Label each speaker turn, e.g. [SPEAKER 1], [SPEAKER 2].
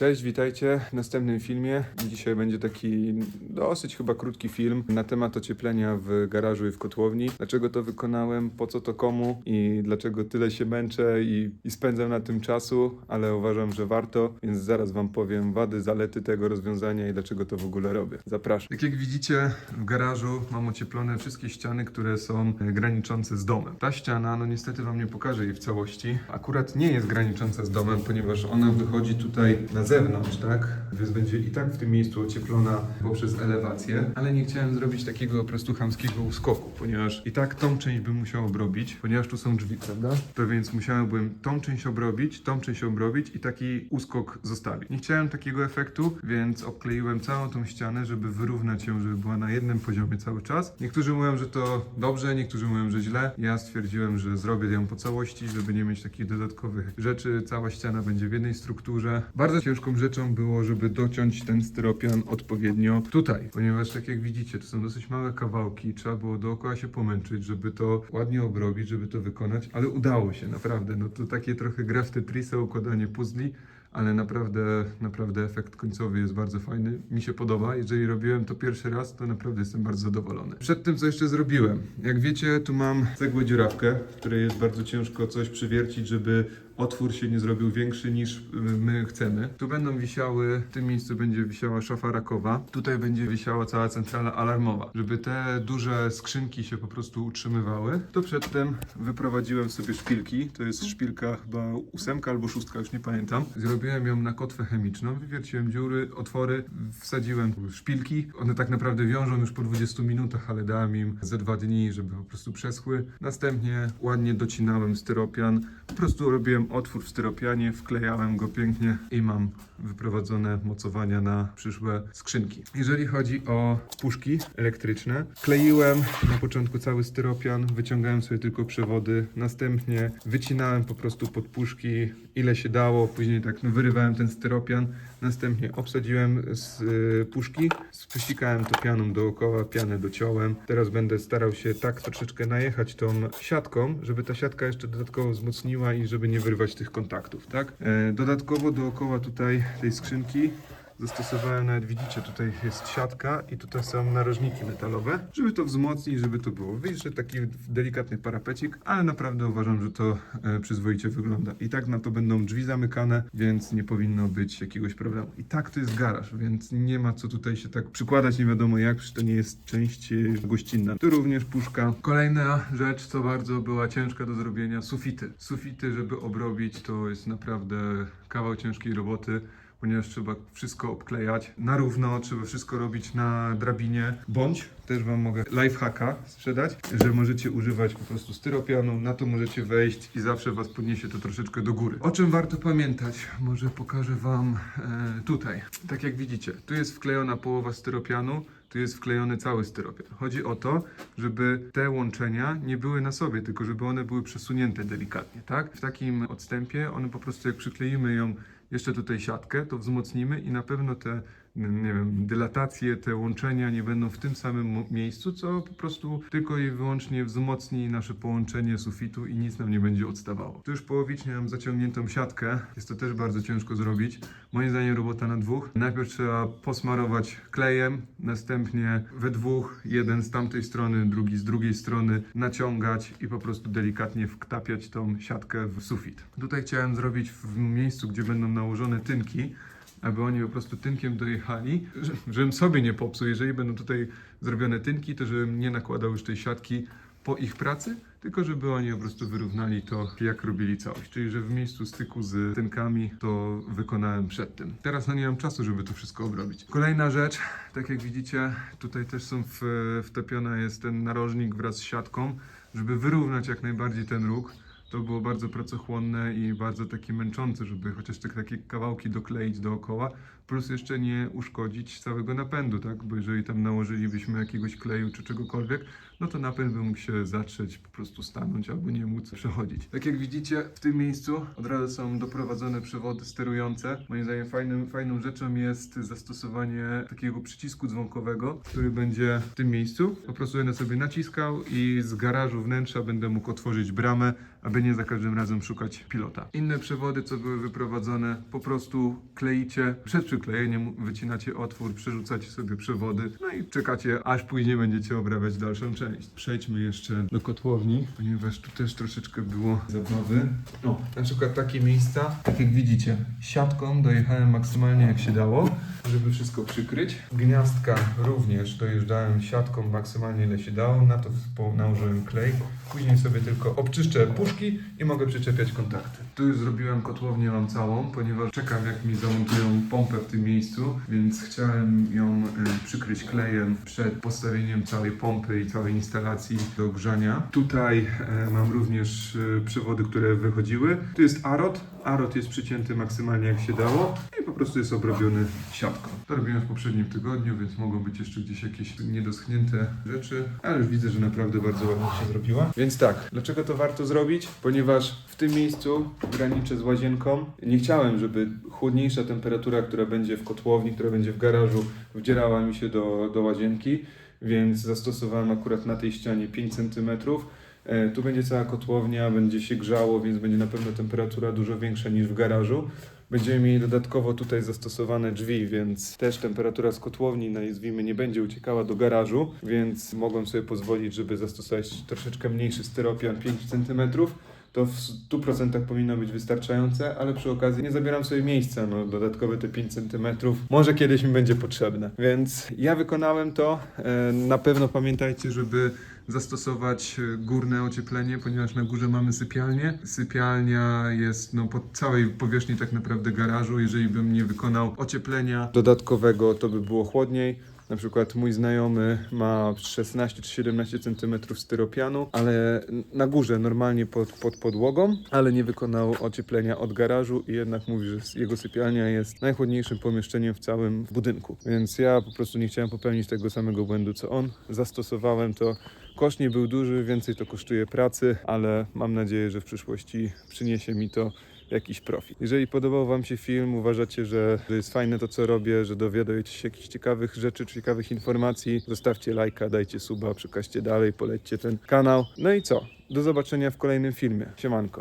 [SPEAKER 1] Cześć, witajcie w następnym filmie. Dzisiaj będzie taki dosyć chyba krótki film na temat ocieplenia w garażu i w kotłowni. Dlaczego to wykonałem, po co to komu i dlaczego tyle się męczę i, i spędzam na tym czasu, ale uważam, że warto, więc zaraz Wam powiem wady, zalety tego rozwiązania i dlaczego to w ogóle robię. Zapraszam. Tak jak widzicie, w garażu mam ocieplone wszystkie ściany, które są e, graniczące z domem. Ta ściana, no niestety Wam nie pokażę jej w całości, akurat nie jest granicząca z domem, ponieważ ona wychodzi tutaj na zewnątrz, tak? Więc będzie i tak w tym miejscu ocieplona poprzez elewację, ale nie chciałem zrobić takiego po prostu chamskiego uskoku, ponieważ i tak tą część bym musiał obrobić, ponieważ tu są drzwi, prawda? To więc musiałbym tą część obrobić, tą część obrobić i taki uskok zostawić. Nie chciałem takiego efektu, więc obkleiłem całą tą ścianę, żeby wyrównać ją, żeby była na jednym poziomie cały czas. Niektórzy mówią, że to dobrze, niektórzy mówią, że źle. Ja stwierdziłem, że zrobię ją po całości, żeby nie mieć takich dodatkowych rzeczy. Cała ściana będzie w jednej strukturze. Bardzo ciężką rzeczą było, żeby dociąć ten styropian odpowiednio tutaj, ponieważ tak jak widzicie, to są dosyć małe kawałki. Trzeba było dookoła się pomęczyć, żeby to ładnie obrobić, żeby to wykonać, ale udało się, naprawdę. No to takie trochę gra w Tetrisa, układanie puzli ale naprawdę, naprawdę efekt końcowy jest bardzo fajny. Mi się podoba. Jeżeli robiłem to pierwszy raz, to naprawdę jestem bardzo zadowolony. Przed tym, co jeszcze zrobiłem. Jak wiecie, tu mam cegłę dziurawkę, w której jest bardzo ciężko coś przywiercić, żeby otwór się nie zrobił większy niż y, my chcemy. Tu będą wisiały, w tym miejscu będzie wisiała szafa rakowa. Tutaj będzie wisiała cała centrala alarmowa. Żeby te duże skrzynki się po prostu utrzymywały, to przedtem wyprowadziłem sobie szpilki. To jest szpilka chyba ósemka albo szóstka, już nie pamiętam. Zrobiłem ją na kotwę chemiczną, wywierciłem dziury, otwory, wsadziłem szpilki. One tak naprawdę wiążą już po 20 minutach, ale dałem im ze dwa dni, żeby po prostu przeschły. Następnie ładnie docinałem styropian. Po prostu robiłem otwór w styropianie, wklejałem go pięknie i mam wyprowadzone mocowania na przyszłe skrzynki. Jeżeli chodzi o puszki elektryczne, kleiłem na początku cały styropian, wyciągałem sobie tylko przewody, następnie wycinałem po prostu pod puszki ile się dało, później tak no, wyrywałem ten styropian, następnie obsadziłem z y, puszki, spysikałem to pianą dookoła, pianę dociąłem. Teraz będę starał się tak troszeczkę najechać tą siatką, żeby ta siatka jeszcze dodatkowo wzmocniła i żeby nie wyrwać tych kontaktów, tak? E, dodatkowo dookoła tutaj tej skrzynki Zastosowałem nawet, widzicie, tutaj jest siatka i tutaj są narożniki metalowe, żeby to wzmocnić, żeby to było. Widzicie, taki delikatny parapecik, ale naprawdę uważam, że to e, przyzwoicie wygląda. I tak na to będą drzwi zamykane, więc nie powinno być jakiegoś problemu. I tak to jest garaż, więc nie ma co tutaj się tak przykładać, nie wiadomo jak, przecież to nie jest część e, gościnna. Tu również puszka. Kolejna rzecz, co bardzo była ciężka do zrobienia, sufity. Sufity, żeby obrobić, to jest naprawdę kawał ciężkiej roboty ponieważ trzeba wszystko obklejać na równo, trzeba wszystko robić na drabinie, bądź też Wam mogę lifehacka sprzedać, że możecie używać po prostu styropianu, na to możecie wejść i zawsze Was podniesie to troszeczkę do góry. O czym warto pamiętać? Może pokażę Wam e, tutaj. Tak jak widzicie, tu jest wklejona połowa styropianu, tu jest wklejony cały styropian. Chodzi o to, żeby te łączenia nie były na sobie, tylko żeby one były przesunięte delikatnie, tak? W takim odstępie one po prostu jak przykleimy ją jeszcze tutaj siatkę, to wzmocnimy i na pewno te, nie wiem, dylatacje, te łączenia nie będą w tym samym miejscu, co po prostu tylko i wyłącznie wzmocni nasze połączenie sufitu i nic nam nie będzie odstawało. Tu już połowicznie mam zaciągniętą siatkę, jest to też bardzo ciężko zrobić. Moim zdaniem robota na dwóch. Najpierw trzeba posmarować klejem, następnie we dwóch, jeden z tamtej strony, drugi z drugiej strony, naciągać i po prostu delikatnie wktapiać tą siatkę w sufit. Tutaj chciałem zrobić w miejscu, gdzie będą nałożone tynki, aby oni po prostu tynkiem dojechali, że- żebym sobie nie popsuł. Jeżeli będą tutaj zrobione tynki, to żebym nie nakładał już tej siatki po ich pracy, tylko żeby oni po prostu wyrównali to, jak robili całość. Czyli, że w miejscu styku z tynkami to wykonałem przed tym. Teraz no nie mam czasu, żeby to wszystko obrobić. Kolejna rzecz, tak jak widzicie, tutaj też są w, wtopiona jest ten narożnik wraz z siatką, żeby wyrównać jak najbardziej ten róg. To było bardzo pracochłonne i bardzo takie męczące, żeby chociaż te takie kawałki dokleić dookoła, plus jeszcze nie uszkodzić całego napędu, tak? Bo jeżeli tam nałożylibyśmy jakiegoś kleju czy czegokolwiek, no to napęd by mógł się zatrzeć, po prostu stanąć albo nie móc przechodzić. Tak jak widzicie, w tym miejscu od razu są doprowadzone przewody sterujące. Moim zdaniem fajnym, fajną rzeczą jest zastosowanie takiego przycisku dzwonkowego, który będzie w tym miejscu. Po prostu będę sobie naciskał i z garażu wnętrza będę mógł otworzyć bramę, aby nie za każdym razem szukać pilota. Inne przewody, co były wyprowadzone, po prostu kleicie, przed przyklejeniem wycinacie otwór, przerzucacie sobie przewody, no i czekacie, aż później będziecie obrabiać dalszą część. Przejdźmy jeszcze do kotłowni, ponieważ tu też troszeczkę było zabawy. O, na przykład takie miejsca, tak jak widzicie, siatką dojechałem maksymalnie jak się dało, żeby wszystko przykryć. Gniazdka również dojeżdżałem siatką maksymalnie ile się dało, na to nałożyłem klej. Później sobie tylko obczyszczę puszki i mogę przyczepiać kontakty. Tu już zrobiłem kotłownię mam całą, ponieważ czekam jak mi zamontują pompę w tym miejscu, więc chciałem ją y, przykryć klejem przed postawieniem całej pompy i całej instalacji do grzania. Tutaj e, mam również e, przewody, które wychodziły. Tu jest arot. Arot jest przycięty maksymalnie jak się dało i po prostu jest obrobiony siatką. To robiłem w poprzednim tygodniu, więc mogą być jeszcze gdzieś jakieś niedoschnięte rzeczy, ale już widzę, że naprawdę bardzo ładnie się zrobiła. Więc tak, dlaczego to warto zrobić? Ponieważ w tym miejscu graniczę z łazienką. Nie chciałem, żeby chłodniejsza temperatura, która będzie w kotłowni, która będzie w garażu, wdzierała mi się do, do łazienki, więc zastosowałem akurat na tej ścianie 5 cm. E, Tu będzie cała kotłownia, będzie się grzało, więc będzie na pewno temperatura dużo większa niż w garażu. Będziemy mieli dodatkowo tutaj zastosowane drzwi, więc też temperatura z kotłowni, nazwijmy, nie będzie uciekała do garażu, więc mogłem sobie pozwolić, żeby zastosować troszeczkę mniejszy styropian 5 cm. To w 100% powinno być wystarczające, ale przy okazji nie zabieram sobie miejsca, no dodatkowe te 5 cm może kiedyś mi będzie potrzebne. Więc ja wykonałem to. E, Na pewno pamiętajcie, żeby zastosować e, górne ocieplenie, ponieważ na górze mamy sypialnię. Sypialnia jest no, po całej powierzchni tak naprawdę garażu. Jeżeli bym nie wykonał ocieplenia dodatkowego, to by było chłodniej. Na przykład mój znajomy ma 16 czy 17 cm styropianu, ale na górze normalnie pod, pod podłogą, ale nie wykonał ocieplenia od garażu i jednak mówi, że jego sypialnia jest najchłodniejszym pomieszczeniem w całym budynku. Więc ja po prostu nie chciałem popełnić tego samego błędu co on. Zastosowałem to. Koszt nie był duży, więcej to kosztuje pracy, ale mam nadzieję, że w przyszłości przyniesie mi to jakiś profit. Jeżeli podobał Wam się film, uważacie, że jest fajne to, co robię, że dowiadujecie się jakichś ciekawych rzeczy, ciekawych informacji, zostawcie lajka, dajcie suba, przekażcie dalej, polećcie ten kanał. No i co? Do zobaczenia w kolejnym filmie. Siemanko.